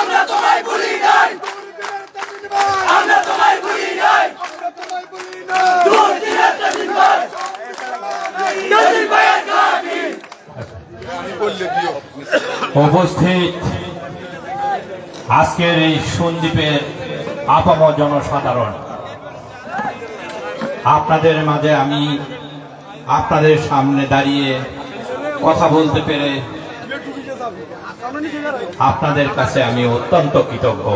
আমরা তোমায় ভুলি নাই আমরা তোমায় ভুলি নাই দূর দিনের কালি ভাই কালি ভাইয়ের কালি উপস্থিত আজকের এই সন্দীপের আপাম জনসাধারণ। আপনাদের মাঝে আমি আপনাদের সামনে দাঁড়িয়ে কথা বলতে পেরে আপনাদের কাছে আমি অত্যন্ত কৃতজ্ঞ।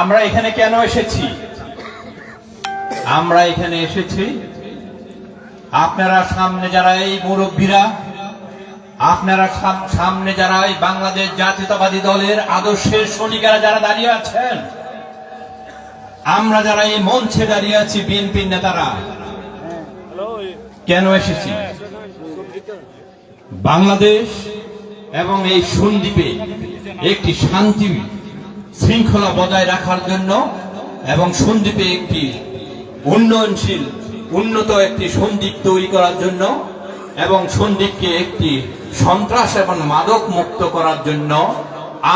আমরা এখানে কেন এসেছি? আমরা এখানে এসেছি। আপনারা সামনে যারা এই মুরব্বীরা, আপনারা সাম- সামনে যারা এই বাংলাদেশ জাতীয়তাবাদী দলের আদর্শের সৈনিকেরা যারা দাঁড়িয়ে আছেন, আমরা যারা এই মঞ্চে দাঁড়িয়ে আছি, বিএনপির নেতারা, কেন এসেছি? বাংলাদেশ এবং এই সন্দ্বীপে একটি শান্তি শৃঙ্খলা বজায় রাখার জন্য এবং সন্দ্বীপে একটি উন্নয়নশীল, উন্নত একটি সন্দ্বীপ তৈরি করার জন্য এবং সন্দ্বীপকে একটি সন্ত্রাস এবং মাদক মুক্ত করার জন্য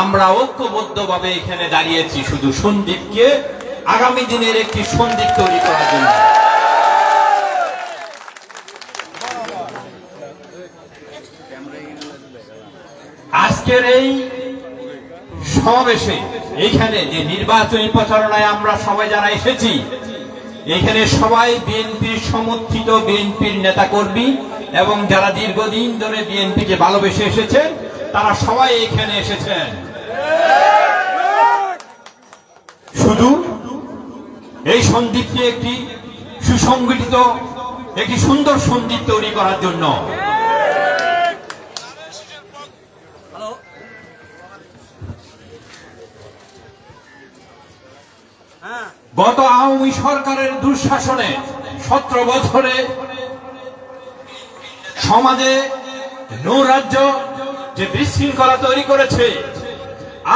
আমরা ঐক্যবদ্ধভাবে এখানে দাঁড়িয়েছি শুধু সন্দ্বীপকে আগামী দিনের একটি সন্দ্বীপ তৈরি করার জন্য। আজকের এই সমাবেশে এখানে যে নির্বাচনী প্রচারণায় আমরা সবাই যারা এসেছি এখানে সবাই বিএনপির সমর্থিত বিএনপির নেতাকর্মী এবং যারা দীর্ঘদিন ধরে বিএনপিকে ভালোবেসে এসেছেন তারা সবাই এখানে এসেছেন। শুধু এই সন্দীপকে একটি সুসংগঠিত, একটি সুন্দর সন্দীপ তৈরি করার জন্য। গত আওয়ামী সরকারের দুঃশাসনে সতেরো বছরে সমাজে নৌরাজ্য যে বিশৃঙ্খলা তৈরি করেছে,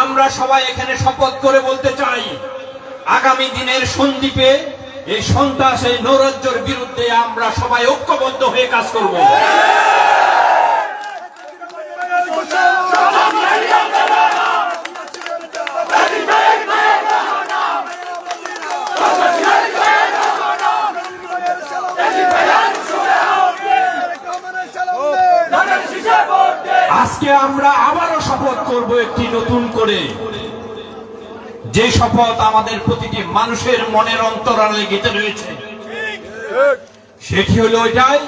আমরা সবাই এখানে শপথ করে বলতে চাই, আগামী দিনের সন্দীপে এই সন্ত্রাস এই নৌরাজ্যের বিরুদ্ধে আমরা সবাই ঐক্যবদ্ধ হয়ে কাজ করব। আজকে আমরা আবারও শপথ করব একটি নতুন করে। যে শপথ আমাদের প্রতিটি মানুষের মনের অন্তরালে গেঁথে রয়েছে। সেটি হলো এটাই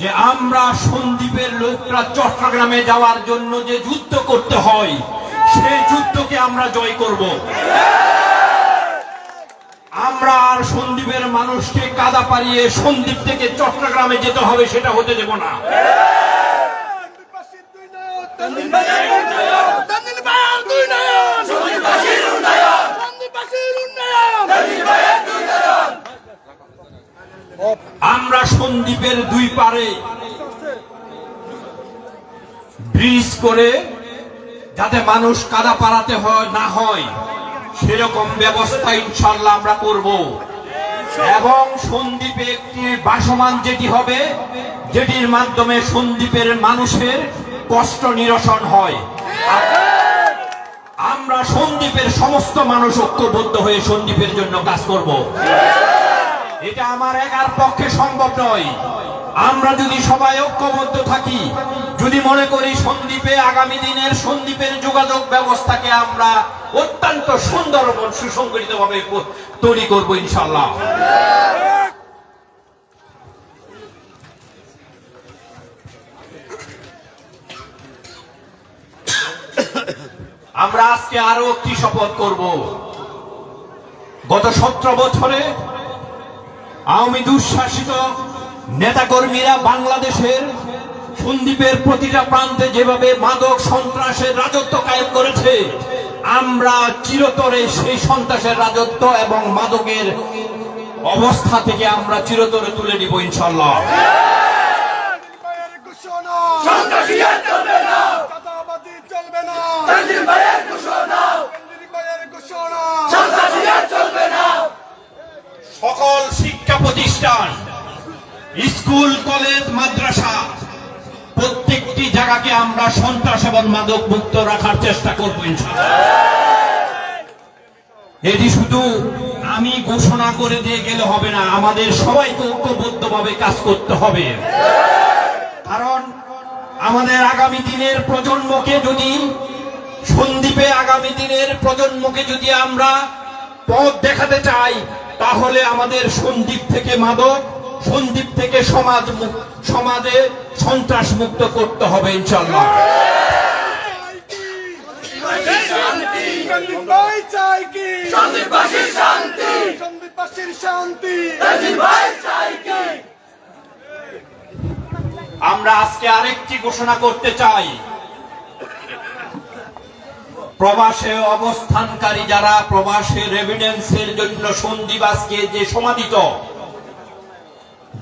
যে আমরা সন্দীপের লোকরা চট্টগ্রামে যাওয়ার জন্য যে যুদ্ধ করতে হয়, সেই যুদ্ধকে আমরা জয় করব। আমরা আর সন্দীপের মানুষকে কাদা পারিয়ে সন্দীপ থেকে চট্টগ্রামে যেতে হবে, সেটা হতে দেব না। আমরা সন্দীপের দুই পারে ব্রিজ করে যাতে মানুষ কাদা পারাতে হয় না হয় সেরকম ব্যবস্থা ইনশাল্লাহ আমরা করব। এবং সন্দীপে একটি বাসমান যেটি হবে যেটির মাধ্যমে সন্দীপের মানুষের কষ্ট নিরসন হয়। আমরা সন্দীপের সমস্ত মানুষ ঐক্যবদ্ধ হয়ে সন্দীপের জন্য কাজ করব। এটা আমার একার পক্ষে সম্ভব নয়। আমরা যদি সবাই ঐক্যবদ্ধ থাকি, যদি মনে করি সন্দীপে আগামী দিনের সন্দীপের যোগাযোগ ব্যবস্থাকে আমরা অত্যন্ত সুন্দর এবং সুসংগঠিত ভাবে তৈরি করব ইনশাল্লাহ আমরা আজকে আরও একটি শপথ করব। গত সতেরো বছরে আওয়ামী দুঃশাসিত নেতাকর্মীরা বাংলাদেশের সন্দ্বীপের প্রতিটা প্রান্তে যেভাবে মাদক সন্ত্রাসের রাজত্ব কায়েম করেছে, আমরা চিরতরে সেই সন্ত্রাসের রাজত্ব এবং মাদকের অবস্থা থেকে আমরা চিরতরে তুলে নিব ইনশাল্লাহ ভাইয়ের ঘোষণা সন্ত্রাসী আর চলবে না চাঁদাবাজি চলবে না তানজিম ভাইয়ের ঘোষণা কেন্দ্রীয় ভাইয়ের ঘোষণা সন্ত্রাসী আর চলবে না সকল শিক্ষা প্রতিষ্ঠান, স্কুল, কলেজ, মাদ্রাসা, প্রত্যেকটি জায়গাকে আমরা সন্ত্রাস এবং মাদক মুক্ত রাখার চেষ্টা করব এটি শুধু আমি ঘোষণা করে দিয়ে গেলে হবে না, আমাদের সবাইকে ঐক্যবদ্ধভাবে কাজ করতে হবে। কারণ আমাদের আগামী দিনের প্রজন্মকে যদি, সন্দীপে আগামী দিনের প্রজন্মকে যদি আমরা পথ দেখাতে চাই তাহলে আমাদের সন্দীপ থেকে মাদক সন্দীপ থেকে সমাজ সমাজে সন্ত্রাস মুক্ত করতে হবে ইনশাল্লাহ আমরা আজকে আরেকটি ঘোষণা করতে চাই। প্রবাসে অবস্থানকারী যারা প্রবাসের রেভিডেন্সের জন্য সন্দীপ আজকে যে সমাদিত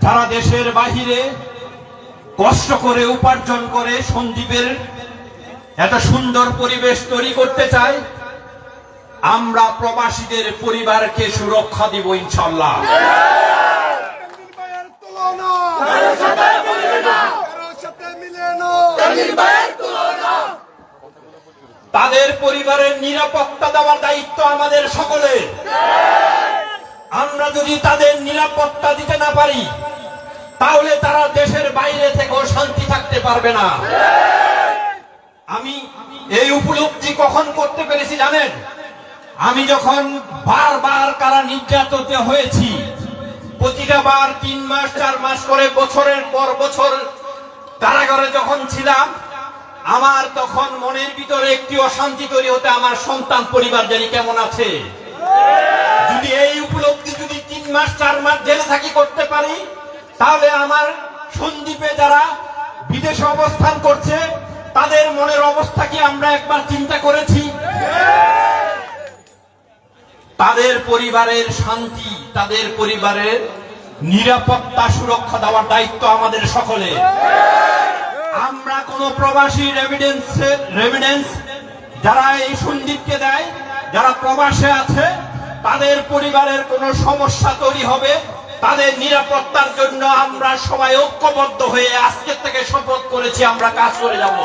যারা দেশের বাহিরে কষ্ট করে উপার্জন করে সন্দীপের এত সুন্দর পরিবেশ তৈরি করতে চায় আমরা প্রবাসীদের পরিবারকে সুরক্ষা দিব ইনশাল্লাহ তুলনা। তাদের পরিবারের নিরাপত্তা দেওয়ার দায়িত্ব আমাদের সকলের। আমরা যদি তাদের নিরাপত্তা দিতে না পারি, তাহলে তারা দেশের বাইরে থেকেও শান্তি থাকতে পারবে না। আমি এই উপলব্ধি কখন করতে পেরেছি জানেন? আমি যখন বারবার কারা নির্যাতিত হয়েছি, প্রতিটা বার তিন মাস, চার মাস করে বছরের পর বছর কারাগারে যখন ছিলাম আমার তখন মনের ভিতরে একটি অশান্তি তৈরি হতে আমার সন্তান পরিবার জানি কেমন আছে? যদি এই উপলব্ধি যদি তিন মাস, চার মাস জেলে থাকি করতে পারি, তাহলে আমার সন্দীপে যারা বিদেশে অবস্থান করছে, তাদের মনের অবস্থা কি আমরা একবার চিন্তা করেছি? তাদের পরিবারের শান্তি, তাদের পরিবারের নিরাপত্তা সুরক্ষা দেওয়ার দায়িত্ব আমাদের সকলে কোন প্রবাসী রেভিডেন্স রেভিডেন্স যারা এই সন্দীপকে দেয় যারা প্রবাসে আছে তাদের পরিবারের কোনো সমস্যা তৈরি হবে। তাদের নিরাপত্তার জন্য আমরা সবাই ঐক্যবদ্ধ হয়ে আজকের থেকে শপথ করেছি আমরা কাজ করে যাব।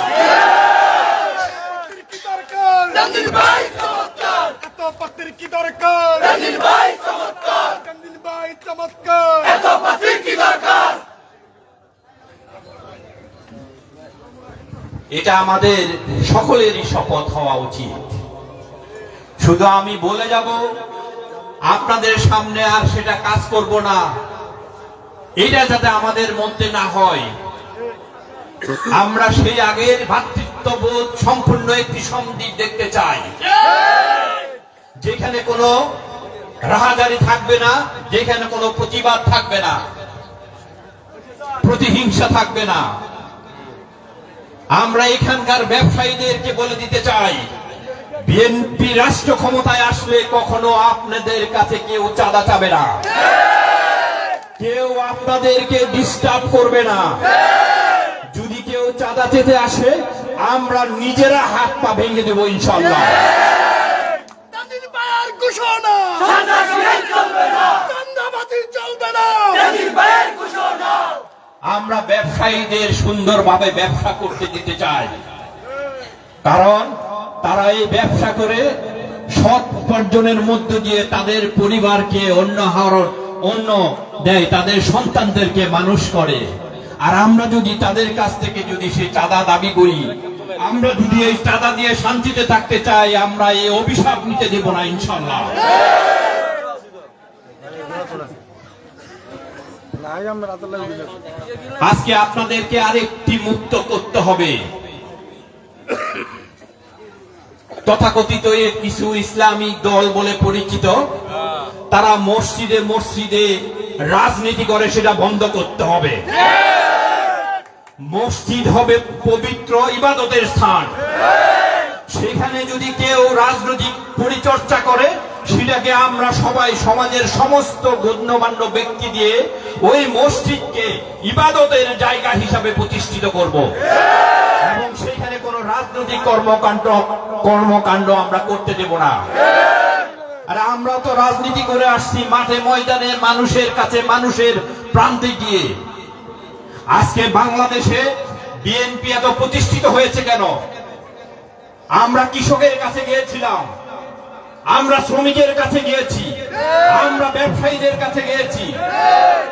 কি দরকার? তানজিম ভাই চমৎকার এত পাত্রের কি দরকার তানজিম ভাই চমৎকার কেন্দ্রীয় ভাই চমৎকার এত পাত্রীর কি দরকার এটা আমাদের সকলেরই শপথ হওয়া উচিত। শুধু আমি বলে যাব, আপনাদের সামনে আর সেটা কাজ করব না। এটা যাতে আমাদের মধ্যে না হয়। আমরা সেই আগের ভাতৃত্ববোধ সম্পূর্ণ একটি সন্দীপ দেখতে চাই। যেখানে কোনো রাহাজারি থাকবে না, যেখানে কোনো প্রতিবাদ থাকবে না, প্রতিহিংসা থাকবে না। আমরা এখানকার ব্যবসায়ীদেরকে বলে দিতে চাই বিএনপি রাষ্ট্র ক্ষমতায় আসলে কখনো আপনাদের কাছে কেউ চাঁদা চাবে না। কেউ আপনাদেরকে ডিস্টার্ব করবে না। যদি কেউ চাঁদা চেতে আসে আমরা নিজেরা হাত পা ভেঙে দেবো ইনশাল্লাহ চলবে না। চলবে আমরা ব্যবসায়ীদের সুন্দরভাবে ব্যবসা করতে দিতে চাই। কারণ তারা এই ব্যবসা করে সৎ উপার্জনের মধ্য দিয়ে তাদের পরিবারকে অন্য হার অন্য দেয়, তাদের সন্তানদেরকে মানুষ করে। আর আমরা যদি তাদের কাছ থেকে যদি সে চাঁদা দাবি করি, আমরা যদি এই চাঁদা দিয়ে শান্তিতে থাকতে চাই, আমরা এই অভিশাপ নিতে দেব না, ইনশাল্লাহ নাই আমরা রাতের লাগে আজকে আপনাদেরকে আরেকটি মুক্ত করতে হবে। তথাকথিত কিছু ইসলামিক দল বলে পরিচিত। তারা মসজিদে মসজিদে রাজনীতি করে, সেটা বন্ধ করতে হবে। মসজিদ হবে পবিত্র ইবাদতের স্থান। সেখানে যদি কেউ রাজনৈতিক পরিচর্চা করে সেটাকে আমরা সবাই সমাজের সমস্ত গণ্যমান্য ব্যক্তি দিয়ে ওই মসজিদকে ইবাদতের জায়গা হিসাবে প্রতিষ্ঠিত করব। এবং সেখানে কোনো রাজনৈতিক কর্মকাণ্ড কর্মকাণ্ড আমরা করতে দেব না। আর আমরা তো রাজনীতি করে আসছি মাঠে ময়দানে মানুষের কাছে মানুষের প্রান্তে গিয়ে। আজকে বাংলাদেশে বিএনপি এত প্রতিষ্ঠিত হয়েছে কেন? আমরা কৃষকের কাছে গিয়েছিলাম। আমরা শ্রমিকের কাছে গিয়েছি। আমরা ব্যবসায়ীদের কাছে গিয়েছি।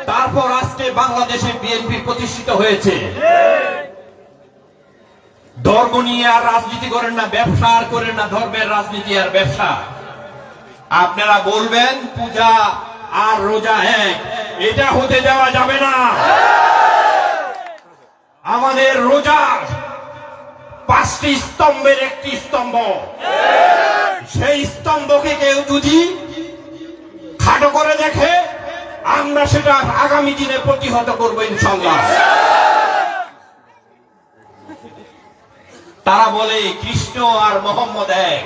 তারপর আজকে বাংলাদেশে বিএনপি প্রতিষ্ঠিত হয়েছে। ধর্ম নিয়ে আর রাজনীতি করেন না ব্যবসা আর করেন না ধর্মের রাজনীতি আর ব্যবসা। আপনারা বলবেন পূজা আর রোজা এক। এটা হতে যাওয়া যাবে না। আমাদের রোজা পাঁচটি স্তম্ভের একটি স্তম্ভ। সেই স্তম্ভকে কেউ যদি খাটো করে দেখে, আমরা সেটা আগামী দিনে প্রতিহত করব ইনশাল্লাহ তারা বলে, কৃষ্ণ আর মোহাম্মদ এক।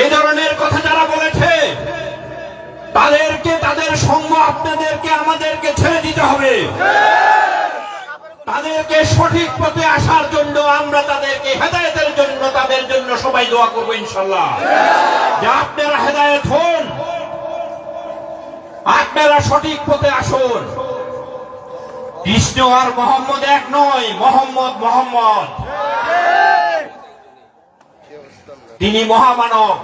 এই ধরনের কথা যারা বলেছে, তাদেরকে, তাদের সঙ্গ আপনাদেরকে, আমাদেরকে ছেড়ে দিতে হবে। তাদেরকে সঠিক পথে আসার জন্য, আমরা তাদেরকে হেদায়েতের জন্য, তাদের জন্য সবাই দোয়া করব ইনশাল্লাহ। আপনারা হেদায়েত হন, আপনারা সঠিক পথে আসুন। কৃষ্ণ আর মোহাম্মদ এক নয়, মোহাম্মদ মোহাম্মদ। তিনি মহামানব।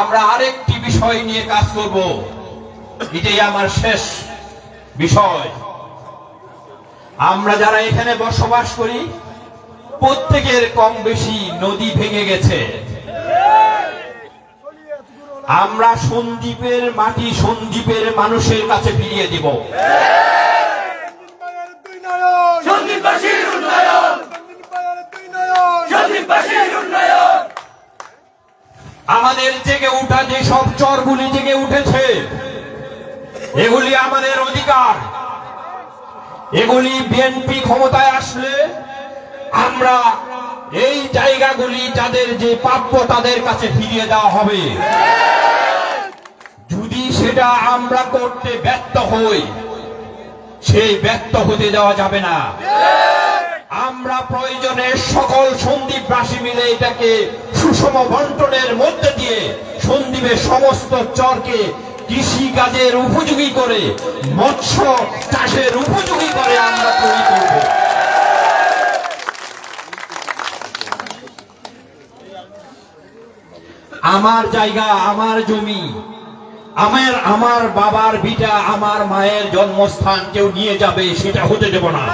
আমরা আরেকটি বিষয় নিয়ে কাজ করব। এটাই আমার শেষ বিষয়। আমরা যারা এখানে বসবাস করি, প্রত্যেকের কম বেশি নদী ভেঙে গেছে। আমরা সন্দীপের মাটি সন্দীপের মানুষের কাছে ফিরিয়ে দিব ভাইয়ের দুই নয়ন সন্দীপবাসীর উন্নয়ন সন্দীপ ভাইয়ের দুই নয়ন সন্দীপবাসীর উন্নয়ন আমাদের জেগে উঠা যে সব চরগুলি জেগে উঠেছে। এগুলি আমাদের অধিকার। এগুলি বিএনপি ক্ষমতায় আসলে আমরা এই জায়গাগুলি যাদের যে প্রাপ্য তাদের কাছে ফিরিয়ে দেওয়া হবে। যদি সেটা আমরা করতে ব্যর্থ হই, সেই ব্যর্থ হতে দেওয়া যাবে না। আমরা প্রয়োজনে সকল সন্দীপবাসী মিলে এটাকে সুষম বন্টনের মধ্যে দিয়ে সন্দীপের সমস্ত চরকে কৃষি কাজের উপযোগী করে, মৎস্য চাষের উপযোগী করে আমরা তৈরি করব। আমার জায়গা, আমার জমি, আমার আমার বাবার ভিটা আমার মায়ের জন্মস্থান কেউ নিয়ে যাবে, সেটা হতে দেব না।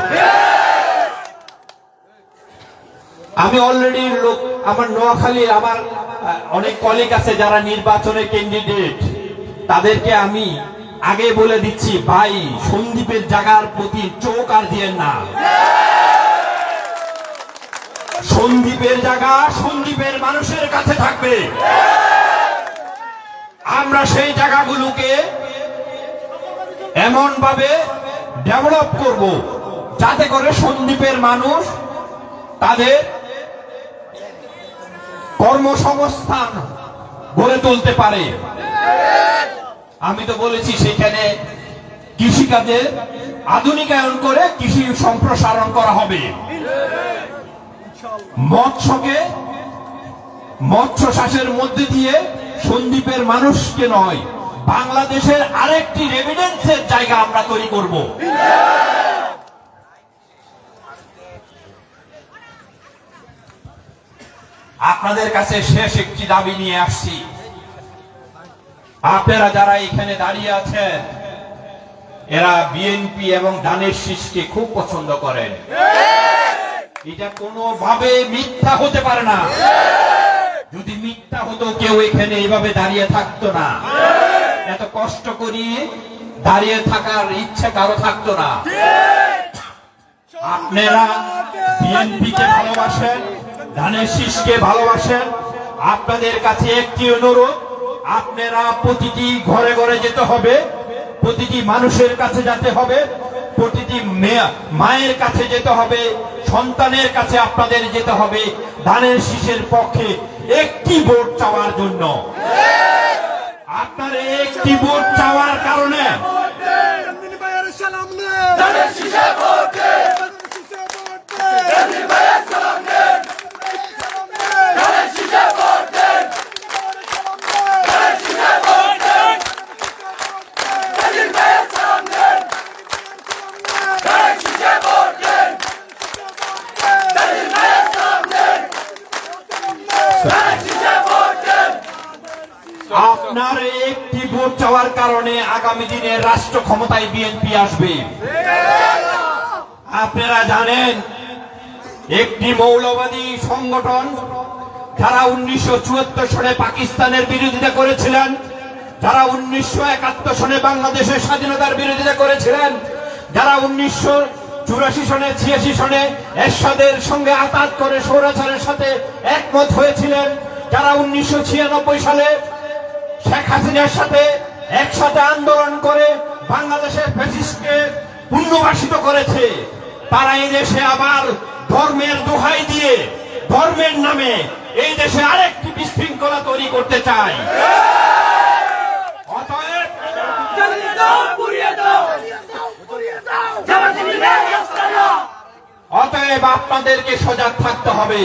আমি অলরেডি লোক, আমার নোয়াখালী, আমার অনেক কলিগ আছে যারা নির্বাচনে ক্যান্ডিডেট তাদেরকে আমি আগে বলে দিচ্ছি, ভাই, সন্দীপের জায়গার প্রতি চোখ আর দিয়েন না। সন্দীপের জায়গা সন্দীপের মানুষের কাছে থাকবে। আমরা সেই জায়গাগুলোকে এমন ভাবে ডেভেলপ করব, যাতে করে সন্দীপের মানুষ তাদের কর্মসংস্থান গড়ে তুলতে পারে। আমি তো বলেছি সেখানে কৃষিকাজে আধুনিকায়ন করে কৃষি সম্প্রসারণ করা হবে। মৎস্যকে মৎস্য চাষের মধ্যে দিয়ে সন্দীপের মানুষকে নয়, বাংলাদেশের আরেকটি রেভিডেন্সের জায়গা আমরা তৈরি করব। আপনাদের কাছে শেষ একটি দাবি নিয়ে আসছি। আপনারা যারা এখানে দাঁড়িয়ে আছেন, এরা বিএনপি এবং ধানের শীষকে খুব পছন্দ করেন। এটা কোনোভাবে মিথ্যা হতে পারে না। যদি মিথ্যা হতো, কেউ এখানে এইভাবে দাঁড়িয়ে থাকতো না। এত কষ্ট করিয়ে দাঁড়িয়ে থাকার ইচ্ছে কারও থাকতো না। আপনারা বিএনপি কে ভালোবাসেন ধানের শীষকে ভালোবাসেন। আপনাদের কাছে একটি অনুরোধ আপনারা প্রতিটি ঘরে ঘরে যেতে হবে প্রতিটি মানুষের কাছে যেতে হবে প্রতিটি মেয়া- মায়ের কাছে যেতে হবে সন্তানের কাছে আপনাদের যেতে হবে ধানের শীষের পক্ষে একটি ভোট চাওয়ার জন্য। আপনার একটি ভোট চাওয়ার কারণে ভাইয়ের সালাম নে ধানের শীষে ভোট দে কান্দিনী ভাইয়ের সালাম নে সালাম নে ধানের শীষে ভোট দে ধানের শীষে ভোট দে কাজীর ভাইয়ের সালাম দে ধানের শীষে ভোট দে কাজীর ভাইয়ের সালাম দে ধানের শীষে ভোট দে আপনার একটি ভোট চাওয়ার কারণে আগামী দিনে রাষ্ট্র ক্ষমতায় বিএনপি আসবে। আপনারা জানেন, একটি মৌলবাদী সংগঠন যারা উনিশশো সনে পাকিস্তানের বিরোধিতা করেছিলেন, যারা উনিশশো সনে বাংলাদেশের স্বাধীনতার বিরোধিতা করেছিলেন, যারা উনিশশো চুরাশি সনে, ছিয়াশি সনে এরশাদের সঙ্গে আঘাত করে সৌরাচারের সাথে একমত হয়েছিলেন, যারা উনিশশো ছিয়ানব্বই সালে শেখ হাসিনার সাথে একসাথে আন্দোলন করে বাংলাদেশের ফ্যাসিস্টকে পুনর্বাসিত করেছে। তারা এই দেশে আবার ধর্মের দোহাই দিয়ে ধর্মের নামে এই দেশে আরেকটি বিশৃঙ্খলা তৈরি করতে চায়। অতএব অতএব আপনাদেরকে সজাগ থাকতে হবে।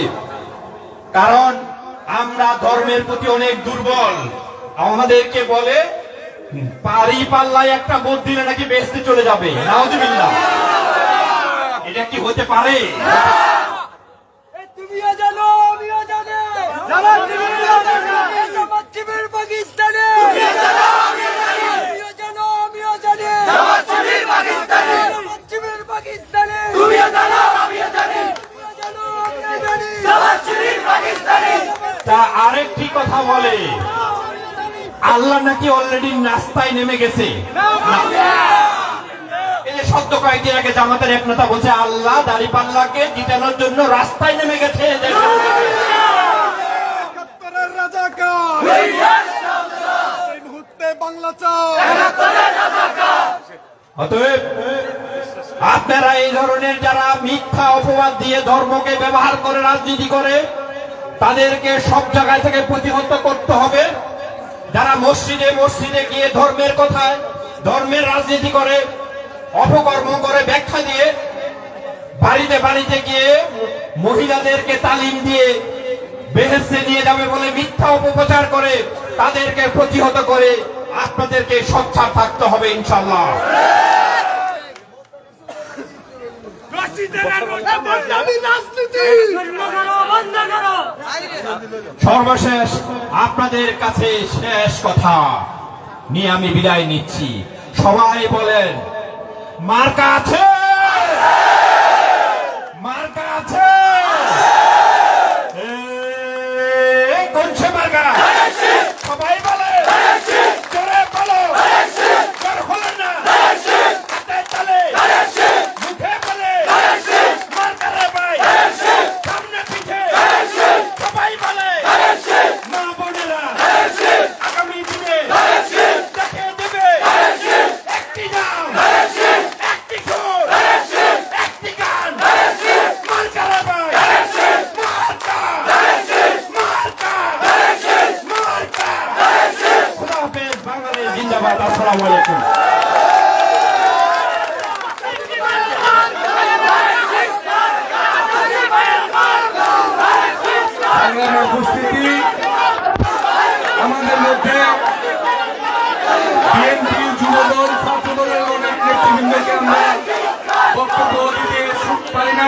কারণ আমরা ধর্মের প্রতি অনেক দুর্বল। আমাদেরকে বলে পারি পাল্লায় একটা ভোট দিলে নাকি বেসতে চলে যাবে। নাউজুবিল্লাহ এটা কি হতে পারে? তুমিও জানো আমিও জানি। জামাত শিবির জামাত শিবির পাকিস্তানে। তুমিও জানো, আমিও জানি। তুমিও জানো আমিও জানি। জামাত শিবির পাকিস্তানে। জামাত শিবির পাকিস্তানে। তুমিও জানো আমিও জানি। তুমিও জানো আমিও জানি। জামাত শিবির পাকিস্তানি। তা আরেকটি কথা বলে। আল্লাহ নাকি অলরেডি নাস্তায় নেমে গেছে। এই যে সদ্য কয়েকদিন আগে জামাতের এক নেতা বলছে আল্লাহ দাড়িপাল্লাকে জিতানোর জন্য রাস্তায় নেমে গেছে অতএব আপনারা এই ধরনের যারা মিথ্যা অপবাদ দিয়ে ধর্মকে ব্যবহার করে রাজনীতি করে তাদেরকে সব জায়গা থেকে প্রতিহত করতে হবে। যারা মসজিদে মসজিদে গিয়ে ধর্মের কথায় ধর্মের রাজনীতি করে অপকর্ম করে ব্যাখ্যা দিয়ে বাড়িতে বাড়িতে গিয়ে মহিলাদেরকে তালিম দিয়ে বেহেস্তে নিয়ে যাবে বলে মিথ্যা অপপ্রচার করে তাদেরকে প্রতিহত করে আপনাদেরকে সোচ্চার থাকতে হবে ইনশাল্লাহ রাজনীতি। সর্বশেষ আপনাদের কাছে শেষ কথা। নিয়ে আমি বিদায় নিচ্ছি। সবাই বলেন মার্কা আছে?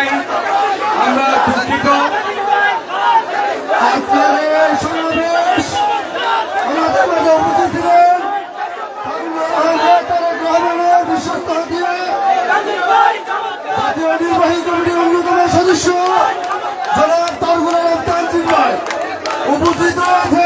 জন্যই আমরা দুঃখিত। নির্বাহী কমিটির অন্যতম সদস্য জনাব তারগুলার তানজিম ভাই উপস্থিত আছে